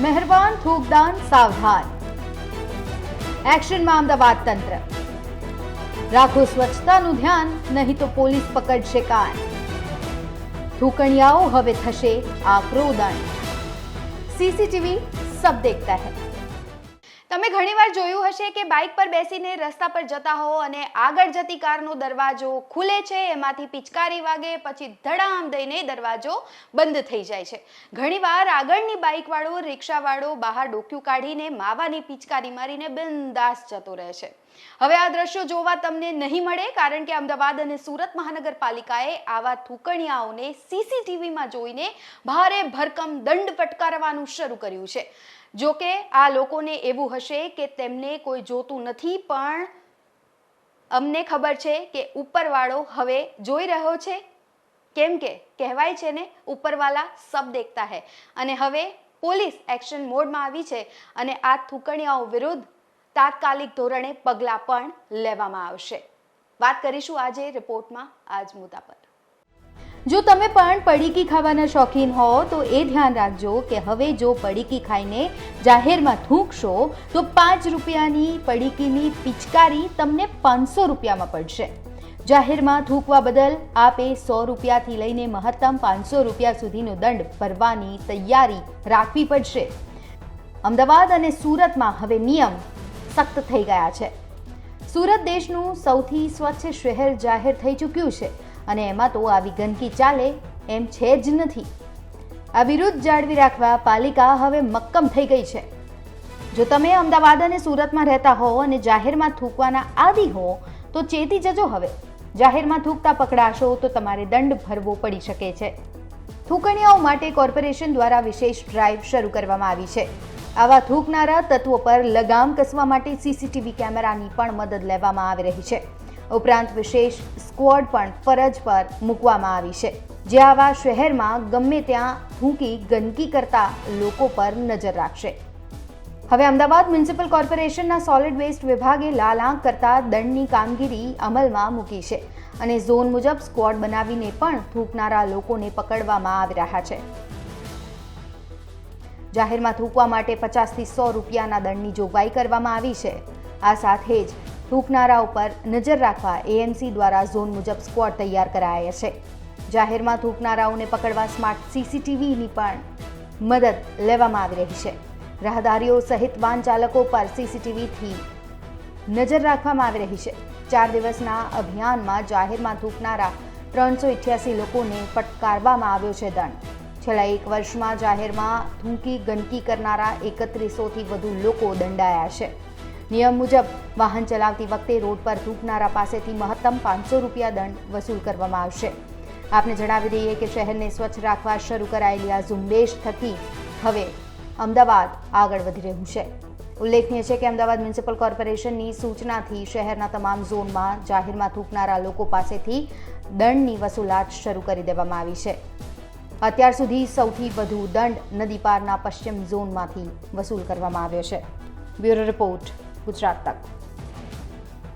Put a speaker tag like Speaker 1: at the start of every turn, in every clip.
Speaker 1: મહેરબાન થૂકદાન સાવધાન એક્શનમાં અમદાવાદ તંત્ર રાખો સ્વચ્છતાનું ધ્યાન નહીં તો પોલીસ પકડશે કાન થૂકણિયાઓ હવે થશે આક્રોદન સીસીટીવી સબ દેખતા હૈ
Speaker 2: તમે ઘણીવાર જોયું હશે કે બાઇક પર બેસીને રસ્તા પર જતા હો અને આગળ જતી કારનો દરવાજો ખુલે છે, એમાંથી પિચકારી વાગે, પછી ધડામ દઈને દરવાજો બંધ થઈ જાય છે. ઘણીવાર આગળની બાઇકવાળો, રિક્ષાવાળો બહાર ડોક્યું કાઢીને માવાની પિચકારી મારીને બિંદાસ જતો રહે છે. હવે આ દ્રશ્યો જોવા તમને નહીં મળે, કારણ કે અમદાવાદ અને સુરત મહાનગરપાલિકાએ આવા થૂકણિયાઓને સીસીટીવીમાં જોઈને ભારે ભરકમ દંડ ફટકારવાનું શરૂ કર્યું છે. જો કે આ લોકોને એવું હશે કે તેમને કોઈ જોતું નથી, પણ અમને ખબર છે કે ઉપરવાળો હવે જોઈ રહ્યો છે. કેમ કે કહેવાય છે ને, ઉપરવાલા સબ દેખતા હે. અને હવે પોલીસ એક્શન મોડમાં આવી છે અને આ થૂકણિયાઓ વિરુદ્ધ તાત્કાલિક ધોરણે પગલાં પણ લેવામાં આવશે. વાત કરીશું આજે રિપોર્ટમાં આજ મુદ્દા પર.
Speaker 1: જો તમે પણ પડીકી ખાવાના શોખીન હો, તો એ ધ્યાન રાખજો કે હવે જો પડીકી ખાઈને જાહેરમાં થૂંકશો, તો પાંચ રૂપિયાની પડીકીની પિચકારી તમને પાંચસો રૂપિયામાં પડશે. જાહેરમાં થૂંકવા બદલ આપે સો રૂપિયાથી લઈને મહત્તમ પાંચસો રૂપિયા સુધીનો દંડ ભરવાની તૈયારી રાખવી પડશે. અમદાવાદ અને સુરતમાં હવે નિયમ સખ્ત થઈ ગયા છે. સુરત દેશનું સૌથી સ્વચ્છ શહેર જાહેર થઈ ચૂક્યું છે. અને એમાં તો આવી ગંદકી ચાલે એમ છે જ નથી. આ વિરુદ્ધ જાળવી રાખવા પાલિકા હવે મક્કમ થઈ ગઈ છે. જો તમે અમદાવાદ અને સુરતમાં રહેતા હો અને જાહેરમાં થૂકવાના આદિ હો, તો ચેતી જજો હવે. જાહેરમાં થૂકતા પકડાશો તો તમારે દંડ ભરવો પડી શકે છે. થૂકણીયાઓ માટે કોર્પોરેશન દ્વારા વિશેષ ડ્રાઈવ શરૂ કરવામાં આવી છે. આવા થૂકનારા તત્વો પર લગામ કસવા માટે સીસીટીવી કેમેરાની પણ મદદ લેવામાં આવી રહી છે. ઉપરાંત વિશેષ સ્ક્વોડ પણ ફરજ પર મૂકવામાં આવી છે. જે આવા શહેરમાં ગમે ત્યાં થૂંકી, ગંદકી કરતા લોકો પર નજર રાખશે. હવે અમદાવાદ મ્યુનિસિપલ કોર્પોરેશનના સોલિડ વેસ્ટ વિભાગે લાલ આંખ કરતા દંડની કામગીરી અમલમાં મૂકી છે અને ઝોન મુજબ સ્ક્વોડ બનાવીને પણ થૂંકનારા લોકોને પકડવામાં આવી રહ્યા છે. જાહેરમાં થૂંકવા માટે પચાસથી સો રૂપિયાના દંડની જોગવાઈ કરવામાં આવી છે. આ સાથે જ થૂકનારા ઉપર નજર રાખવા એએમસી દ્વારા ઝોન મુજબ સ્ક્વોડ તૈયાર કરાયા છે. જાહેરમાં થૂંકનારાઓને પકડવા સ્માર્ટ સીસીટીવીની પણ મદદ લેવામાં આવી રહી છે. રાહદારીઓ સહિત વાહન ચાલકો પર સીસીટીવીથી નજર રાખવામાં આવી રહી છે. ચાર દિવસના અભિયાનમાં જાહેરમાં થૂંકનારા ત્રણસો ઇઠ્યાસી લોકોને ફટકારવામાં આવ્યો છે દંડ. છેલ્લા એક વર્ષમાં જાહેરમાં થૂંકી ગંદકી કરનારા એકત્રીસોથી વધુ લોકો દંડાયા છે. નિયમ મુજબ વાહન ચલાવતી વખતે રોડ પર થૂંકનારા પાસેથી મહત્તમ પાંચસો રૂપિયા દંડ વસૂલ કરવામાં આવશે. આપને જણાવી દઈએ કે શહેરને સ્વચ્છ રાખવા શરૂ કરાયેલી આ ઝુંબેશ થકી હવે અમદાવાદ આગળ વધી રહ્યું છે. ઉલ્લેખનીય છે કે અમદાવાદ મ્યુનિસિપલ કોર્પોરેશનની સૂચનાથી શહેરના તમામ ઝોનમાં જાહેરમાં થૂંકનારા લોકો પાસેથી દંડની વસૂલાત શરૂ કરી દેવામાં આવી છે. અત્યાર સુધી સૌથી વધુ દંડ નદી પારના પશ્ચિમ ઝોનમાંથી વસૂલ કરવામાં આવ્યો છે. Bureau report. ગુજરાત તક.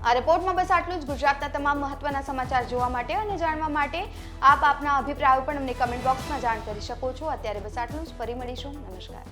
Speaker 2: આ રિપોર્ટમાં બસ આટલું જ. ગુજરાતના તમામ મહત્વના સમાચાર જોવા માટે અને જાણવા માટે આપ આપના અભિપ્રાયો પણ અમને કમેન્ટ બોક્સમાં જાણ કરી શકો છો. અત્યારે બસ આટલું જ. ફરી મળીશું. નમસ્કાર.